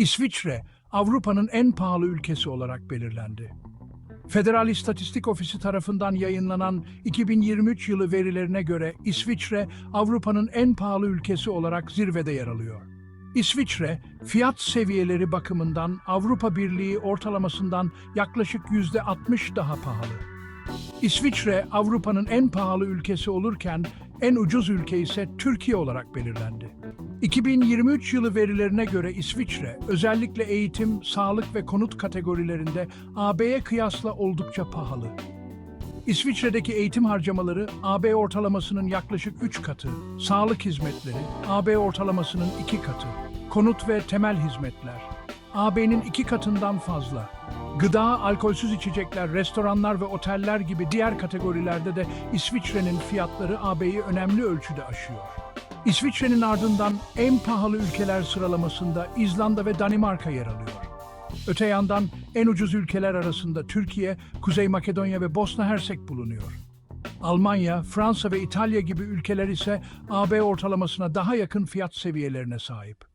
İsviçre, Avrupa'nın en pahalı ülkesi olarak belirlendi. Federal İstatistik Ofisi tarafından yayınlanan 2023 yılı verilerine göre İsviçre, Avrupa'nın en pahalı ülkesi olarak zirvede yer alıyor. İsviçre, fiyat seviyeleri bakımından Avrupa Birliği ortalamasından yaklaşık %60 daha pahalı. İsviçre, Avrupa'nın en pahalı ülkesi olurken en ucuz ülke ise Türkiye olarak belirlendi. 2023 yılı verilerine göre İsviçre, özellikle eğitim, sağlık ve konut kategorilerinde AB'ye kıyasla oldukça pahalı. İsviçre'deki eğitim harcamaları AB ortalamasının yaklaşık 3 katı, sağlık hizmetleri AB ortalamasının 2 katı, konut ve temel hizmetler AB'nin 2 katından fazla. Gıda, alkolsüz içecekler, restoranlar ve oteller gibi diğer kategorilerde de İsviçre'nin fiyatları AB'yi önemli ölçüde aşıyor. İsviçre'nin ardından en pahalı ülkeler sıralamasında İzlanda ve Danimarka yer alıyor. Öte yandan en ucuz ülkeler arasında Türkiye, Kuzey Makedonya ve Bosna Hersek bulunuyor. Almanya, Fransa ve İtalya gibi ülkeler ise AB ortalamasına daha yakın fiyat seviyelerine sahip.